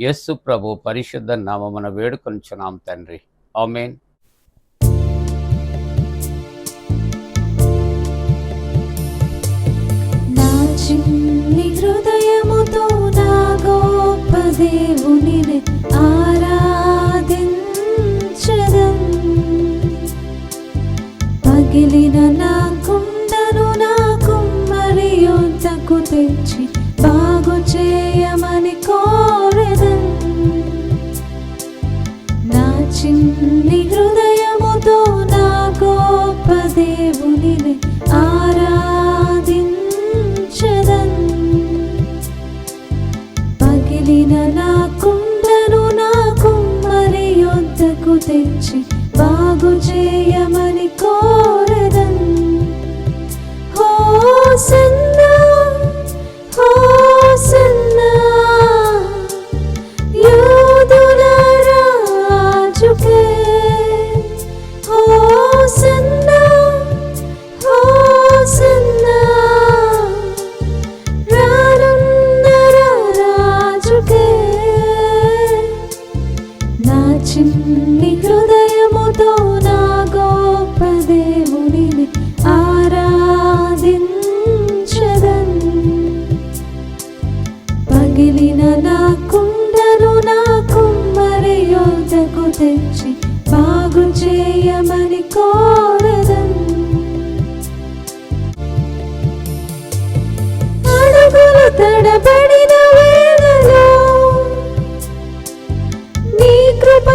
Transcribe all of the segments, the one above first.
యేసు ప్రభు పరిశుద్ధ నామమున వేడుకొంచున్నాం తండ్రి. ఆమెన్. నా చిన్ని హృదయముతో నా గొప్ప దేవుని ఆరాధించదం పగిలిన నా కుండను నా కుమ్మరి యొద్దకు తెచ్చి బాగు చేయమని నా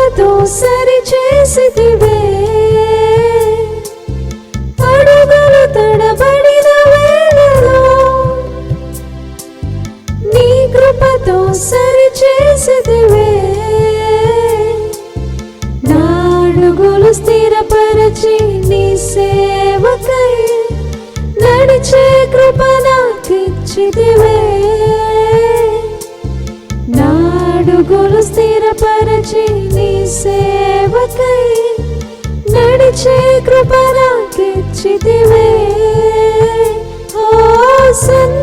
కృపతో సరి చేసితివే అడుగులు తడబడిన వేళలో నీ కృపతో సరి చేసిదివే నాడుగులు స్థిరపరచి నీ సేవకై నడిచే కృప నాకిచ్చిదివే అడుగులు స్థిరపరచి నీ సేవకై నడిచే కృప ఓ సన్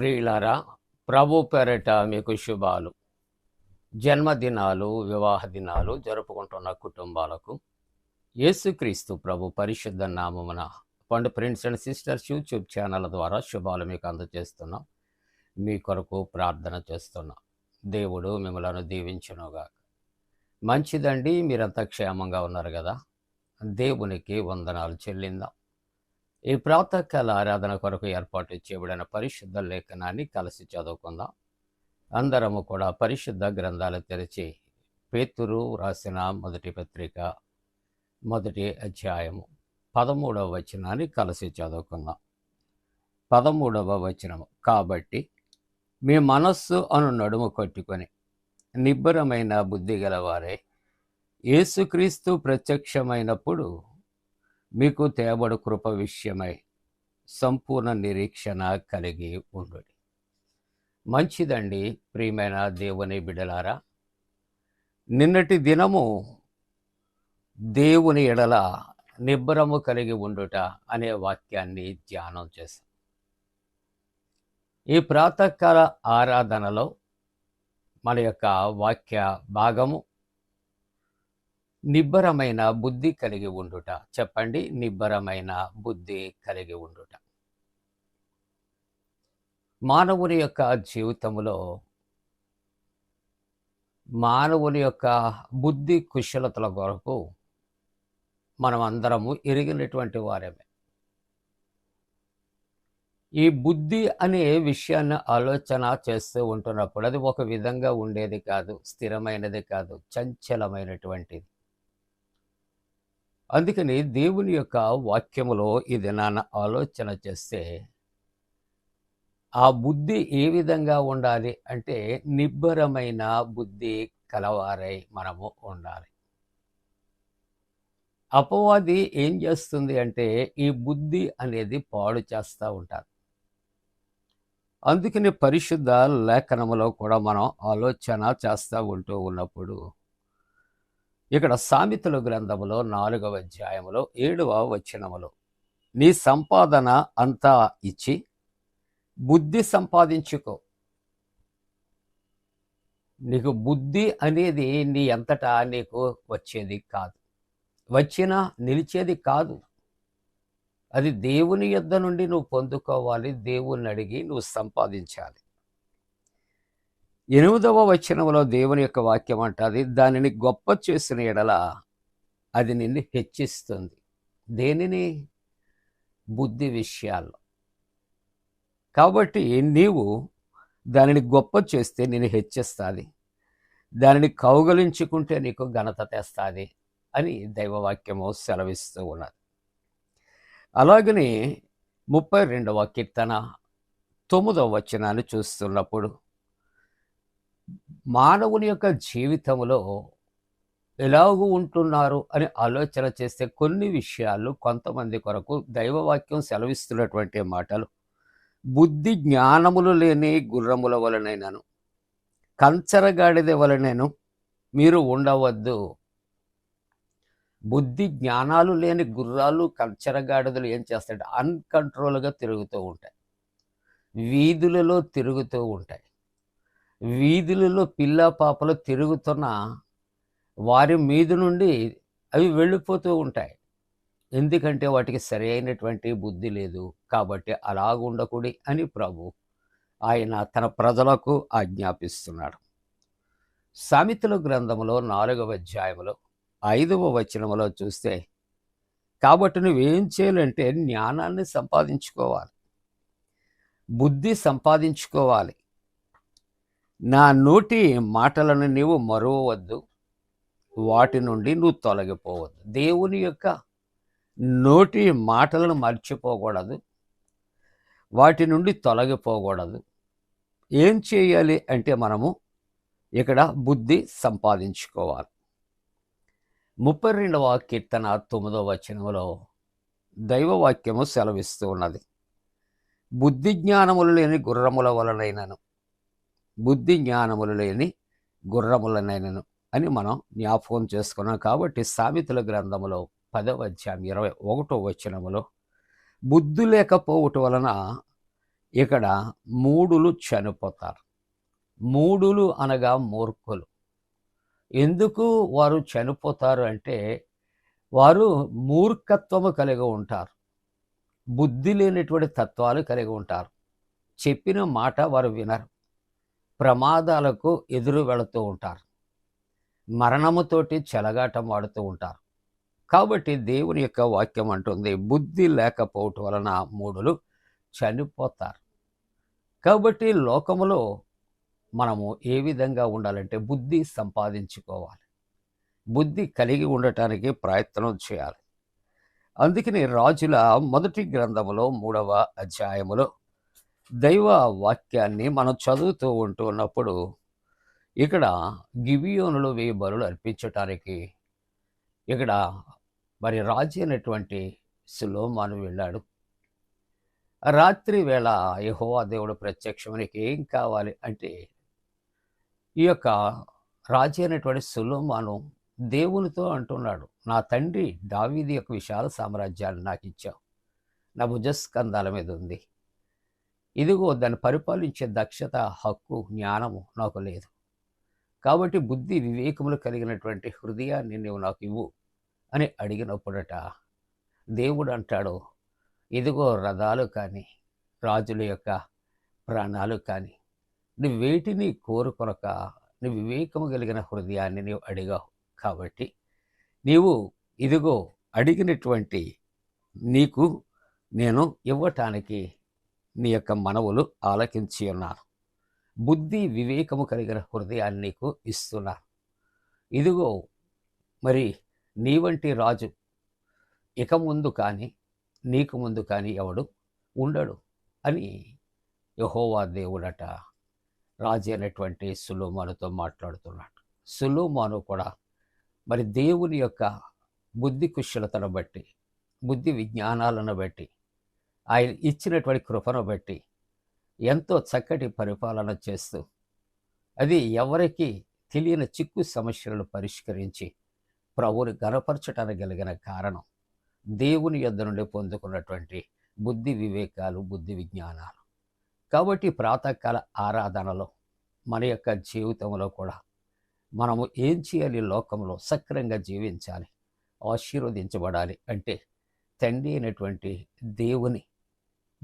ప్రియులారా ప్రభు పేరట మీకు శుభాలు. జన్మదినాలు వివాహ దినాలు జరుపుకుంటున్న కుటుంబాలకు యేసుక్రీస్తు ప్రభు పరిశుద్ధ నామమున పండు friends and sisters YouTube channel ద్వారా శుభాలు మీకు అందజేస్తున్నాం. మీ కొరకు ప్రార్థన చేస్తున్నాం. దేవుడు మిమ్మలను దీవించునుగా మంచిదండి మీరంతా క్షేమంగా ఉన్నారు కదా. దేవునికి వందనాలు చెల్లిందాం. ఈ ప్రాతకాల ఆరాధన కొరకు ఏర్పాటు చేయబడిన పరిశుద్ధ లేఖనాన్ని కలిసి చదువుకుందాం. అందరము కూడా పరిశుద్ధ గ్రంథాలు తెరిచి పేతురు రాసిన మొదటి పత్రిక మొదటి అధ్యాయము పదమూడవ వచనాన్ని కలిసి చదువుకుందాం. పదమూడవ వచనము కాబట్టి మీ మనస్సు అను నడుము కొట్టుకొని నిబ్బరమైన బుద్ధి గలవారే యేసుక్రీస్తు ప్రత్యక్షమైనప్పుడు మీకు తేబడు కృప విషయమై సంపూర్ణ నిరీక్షణ కలిగి ఉండు. మంచిదండి ప్రియమైన దేవుని బిడలారా. నిన్నటి దినము దేవుని ఎడల నిబ్బరము కలిగి ఉండుట అనే వాక్యాన్ని ధ్యానం చేశాం. ఈ ప్రాతకాల ఆరాధనలో మన యొక్క వాక్య భాగము నిబ్బరమైన బుద్ధి కలిగి ఉండుట. చెప్పండి నిబ్బరమైన బుద్ధి కలిగి ఉండుట. మానవుని యొక్క జీవితంలో మానవుని యొక్క బుద్ధి కుశలతల కొరకు మనం అందరము ఎరిగినటువంటి వారమే. ఈ బుద్ధి అనే విషయాన్ని ఆలోచన చేస్తూ ఉంటున్నప్పుడు అది ఒక విధంగా ఉండేది కాదు స్థిరమైనది కాదు చంచలమైనటువంటిది. అందుకని దేవుని యొక్క వాక్యములో ఇది నాన్న ఆలోచన చేస్తే ఆ బుద్ధి ఏ విధంగా ఉండాలి అంటే నిబ్బరమైన బుద్ధి కలవారై మనము ఉండాలి. అపవాది ఏం చేస్తుంది అంటే ఈ బుద్ధి అనేది పాడు చేస్తూ ఉంటారు. అందుకని పరిశుద్ధ లేఖనములో కూడా మనం ఆలోచన చేస్తూ ఉంటూ ఉన్నప్పుడు ఇక్కడ సామెతల గ్రంథములో నాలుగవ అధ్యాయములో ఏడవ వచనములో నీ సంపాదన అంతా ఇచ్చి బుద్ధి సంపాదించుకో. నీకు బుద్ధి అనేది నీ అంతటా నీకు వచ్చేది కాదు. వచ్చినా నిలిచేది కాదు. అది దేవుని యొద్ద నుండి నువ్వు పొందుకోవాలి. దేవుణ్ణి అడిగి నువ్వు సంపాదించాలి. ఎనిమిదవ వచనంలో దేవుని యొక్క వాక్యం అంటుంది దానిని గొప్ప చేసిన ఎడల అది నిన్ను హెచ్చిస్తుంది. దేనిని? బుద్ధి విషయాల్లో. కాబట్టి నీవు దానిని గొప్ప చేస్తే నేను హెచ్చిస్తుంది. దానిని కౌగలించుకుంటే నీకు ఘనత తెస్తుంది అని దైవవాక్యము సెలవిస్తూ ఉన్నది. అలాగనే ముప్పై రెండవ కీర్తన తొమ్మిదవ వచనాన్ని చూస్తున్నప్పుడు మానవుని యొక్క జీవితంలో ఎలాగూ ఉంటున్నారు అని ఆలోచన చేస్తే కొన్ని విషయాలు కొంతమంది కొరకు దైవవాక్యం సెలవిస్తున్నటువంటి మాటలు. బుద్ధి జ్ఞానములు లేని గుర్రముల వలనైనను కంచరగాడిద వలనను మీరు ఉండవద్దు. బుద్ధి జ్ఞానాలు లేని గుర్రాలు కంచరగాడిదలు ఏం చేస్తాయంటే అన్కంట్రోల్గా తిరుగుతూ ఉంటాయి. వీధులలో తిరుగుతూ ఉంటాయి. వీధులలో పిల్ల పాపలు తిరుగుతున్న వారి మీద నుండి అవి వెళ్ళిపోతూ ఉంటాయి. ఎందుకంటే వాటికి సరి అయినటువంటి బుద్ధి లేదు. కాబట్టి అలాగుండకూడి అని ప్రభు ఆయన తన ప్రజలకు ఆజ్ఞాపిస్తున్నాడు. సామెతల గ్రంథములో నాలుగవ అధ్యాయంలో ఐదవ వచనములో చూస్తే కాబట్టి నువ్వేం చేయాలంటే జ్ఞానాన్ని సంపాదించుకోవాలి. బుద్ధి సంపాదించుకోవాలి. నా నోటి మాటలను నీవు మరవద్దు వాటి నుండి నువ్వు తొలగిపోవద్దు. దేవుని యొక్క నోటి మాటలను మర్చిపోకూడదు. వాటి నుండి తొలగిపోకూడదు. ఏం చేయాలి అంటే మనము ఇక్కడ బుద్ధి సంపాదించుకోవాలి. ముప్పై రెండవ కీర్తన తొమ్మిదవ వచనంలో దైవవాక్యము సెలవిస్తూ ఉన్నది. బుద్ధి జ్ఞానములు లేని గుర్రముల వలనైనను. బుద్ధి జ్ఞానములు లేని గుర్రములనైనను అని మనం జ్ఞాపకం చేసుకున్నాం. కాబట్టి సామెతల గ్రంథములో పదవ అధ్యాయం ఇరవై ఒకటో వచనములో బుద్ధి లేకపోవటం వలన ఇక్కడ మూడులు చనిపోతారు. మూడులు అనగా మూర్ఖులు. ఎందుకు వారు చనిపోతారు అంటే వారు మూర్ఖత్వము కలిగి ఉంటారు. బుద్ధి లేనటువంటి తత్వాలు కలిగి ఉంటారు. చెప్పిన మాట వారు వినరు. ప్రమాదాలకు ఎదురు వెళుతూ ఉంటారు. మరణముతోటి చెలగాటం ఆడుతూ ఉంటారు. కాబట్టి దేవుని యొక్క వాక్యం అంటుంది బుద్ధి లేకపోవటం వలన మూడులు చనిపోతారు. కాబట్టి లోకములో మనము ఏ విధంగా ఉండాలంటే బుద్ధి సంపాదించుకోవాలి. బుద్ధి కలిగి ఉండటానికి ప్రయత్నం చేయాలి. అందుకని రాజుల మొదటి గ్రంథములో మూడవ అధ్యాయములో దైవ వాక్యాన్ని మనం చదువుతూ ఉంటూ ఉన్నప్పుడు ఇక్కడ గివియోనులు వెయ్యి బరులు అర్పించటానికి ఇక్కడ మరి రాజు అయినటువంటి సులోమాను వెళ్ళాడు. రాత్రి వేళ యహోవా దేవుడు ప్రత్యక్షమునికి ఏం కావాలి అంటే ఈ యొక్క రాజు అయినటువంటి సులోమాను దేవునితో అంటున్నాడు నా తండ్రి దావీది యొక్క విశాల సామ్రాజ్యాన్ని నాకు ఇచ్చావు. నా భుజస్కంధాల మీద ఉంది. ఇదిగో దాన్ని పరిపాలించే దక్షత హక్కు జ్ఞానము నాకు లేదు. కాబట్టి బుద్ధి వివేకములు కలిగినటువంటి హృదయాన్ని నువ్వు నాకు ఇవ్వు అని అడిగినప్పుడట దేవుడు అంటాడు ఇదిగో రథాలు కానీ రాజుల యొక్క ప్రాణాలు కానీ నువ్వు వేటిని కోరుకొనక నువ్వు వివేకము కలిగిన హృదయాన్ని నీవు అడిగావు కాబట్టి నీవు ఇదిగో అడిగినటువంటి నీకు నేను ఇవ్వటానికి నీ యొక్క మనవులు ఆలకించి ఉన్నాను బుద్ధి వివేకము కలిగిన హృదయాన్ని నీకు ఇస్తున్నాను ఇదిగో మరి నీ వంటి రాజు ఇక ముందు కానీ నీకు ముందు కానీ ఎవడు ఉండడు అని యహోవా దేవుడట రాజు అయినటువంటి సులోమానుతో మాట్లాడుతున్నాడు. సులోమాను కూడా మరి దేవుని యొక్క బుద్ధి కుశలతను బట్టి బుద్ధి విజ్ఞానాలను బట్టి ఆయన ఇచ్చినటువంటి కృపను బట్టి ఎంతో చక్కటి పరిపాలన చేస్తూ అది ఎవరికి తెలియని చిక్కు సమస్యలను పరిష్కరించి ప్రభుని గనపరచడానికి కలిగిన కారణం దేవుని యొద్ద నుండి పొందుకున్నటువంటి బుద్ధి వివేకాలు బుద్ధి విజ్ఞానాలు. కాబట్టి ప్రాతకాల ఆరాధనలో మన యొక్క జీవితంలో కూడా మనము ఏం చేయాలి? లోకంలో సక్రంగా జీవించాలి ఆశీర్వదించబడాలి అంటే తండ్రి అయినటువంటి దేవుని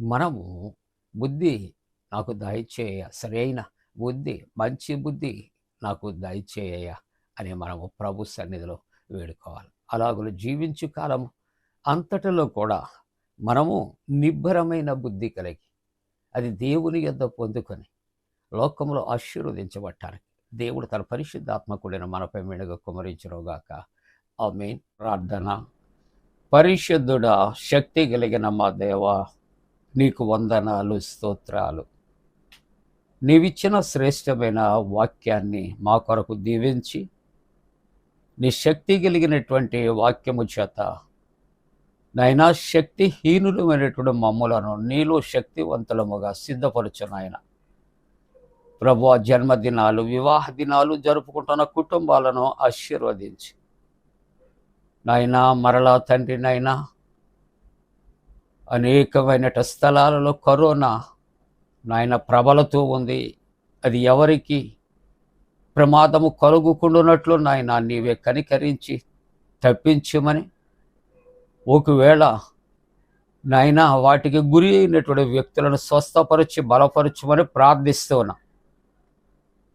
మనము బుద్ధి నాకు దయచేయ సరైన బుద్ధి మంచి బుద్ధి నాకు దయచేయ అని మనము ప్రభు సన్నిధిలో వేడుకోవాలి. అలాగులు జీవించు కాలము అంతటిలో కూడా మనము నిబ్బరమైన బుద్ధి కలిగి అది దేవుని యొద్ద పొందుకొని లోకంలో ఆశీర్వదించబట్టాలి. దేవుడు తన పరిశుద్ధాత్మకుడిన మనపై మేడగా కుమరించరుగాక ఆ మెయిన్ ప్రార్థన. పరిశుద్ధుడా శక్తి కలిగిన మా దేవ నీకు వందనాలు స్తోత్రాలు. నీవిచ్చిన శ్రేష్టమైన వాక్యాన్ని మా కొరకు దీవించి నీ శక్తి కలిగినటువంటి వాక్యము చేత నైనా శక్తిహీనులమైనటువంటి మమ్ములను నీలో శక్తివంతులముగా సిద్ధపరచు నాయన. ప్రభు జన్మదినాలు వివాహ దినాలు జరుపుకుంటున్న కుటుంబాలను ఆశీర్వదించి. నాయనా మరలా తండ్రినైనా అనేకమైన స్థలాలలో కరోనా నాయన ప్రబలతూ ఉంది. అది ఎవరికి ప్రమాదము కలుగుకుండునట్లు నాయన నీవే కనికరించి తప్పించమని. ఒకవేళ నాయన వాటికి గురి అయినటువంటి వ్యక్తులను స్వస్థపరిచి బలపరచమని ప్రార్థిస్తున్నా.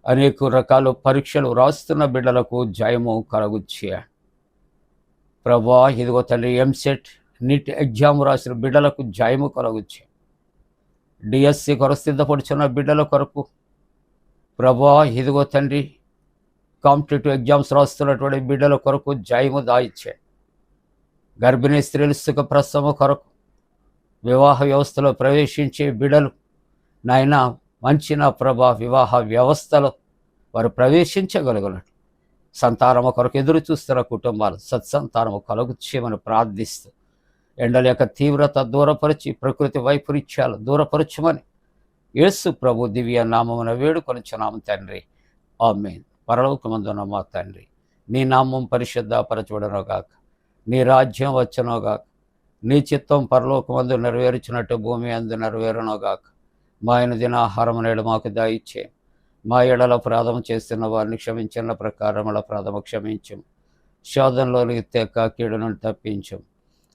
అనేక రకాల పరీక్షలు రాస్తున్న బిడ్డలకు జయము కలగుచ్చే ప్రభా ఇదిగో తండ్రి ఎంసెట్ నీట్ ఎగ్జామ్ రాసిన బిడ్డలకు జయము కలగొచ్చే డిఎస్సి కొరకు సిద్ధపడుచున్న బిడ్డల కొరకు ప్రభా ఇదిగో తండ్రి కాంపిటేటివ్ ఎగ్జామ్స్ రాస్తున్నటువంటి బిడ్డల కొరకు జయము దాయిచ్చే గర్భిణీ స్త్రీలు సుఖ ప్రసవ కొరకు వివాహ వ్యవస్థలో ప్రవేశించే బిడలు నాయన మంచి నా ప్రభా వివాహ వ్యవస్థలో వారు ప్రవేశించగలుగునట్లు సంతానము కొరకు ఎదురు చూస్తున్న కుటుంబాలు సత్సంతానము కలుగుచ్చేయమని ప్రార్థిస్తూ ఎండల యొక్క తీవ్రత దూరపరిచి ప్రకృతి వైపరీత్యాలు దూరపరచమని యేసు ప్రభు దివ్య నామమున వేడుకొనిచున్నాము తండ్రి. ఆమె పరలోకమందున మా తండ్రి. నీ నామం పరిశుద్ధపరచబడనుగాక. నీ రాజ్యం వచ్చనోగాక. నీ చిత్తం పరలోకమందు నెరవేర్చినట్టు భూమి అందు నెరవేరునుగాక. మా ఆయన దినాహారం నేడు మాకు దాయిచ్చే. మా ఎడల ప్రాధమ చేస్తున్న వారిని క్షమించిన ప్రకారముల ప్రాధమ క్షమించం. శోధనలోనికి తెక్క కీడును తప్పించం.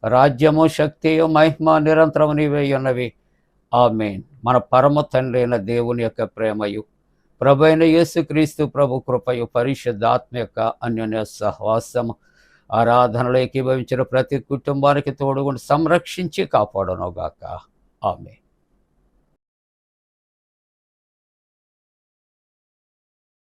రాజ్యము శక్తియు మహిమ నిరంతరము నీవే ఉన్నవి. ఆమెన్. మన పరమ తండ్రి అయిన దేవుని యొక్క ప్రేమయు ప్రభు అయిన యేసుక్రీస్తు ప్రభు కృపయు పరిశుద్ధాత్మ యొక్క అన్యోన్య సహవాసము ఆరాధనలో ఏకీభవించిన ప్రతి కుటుంబానికి తోడుగుండి సంరక్షించి కాపాడనుగాక. ఆమె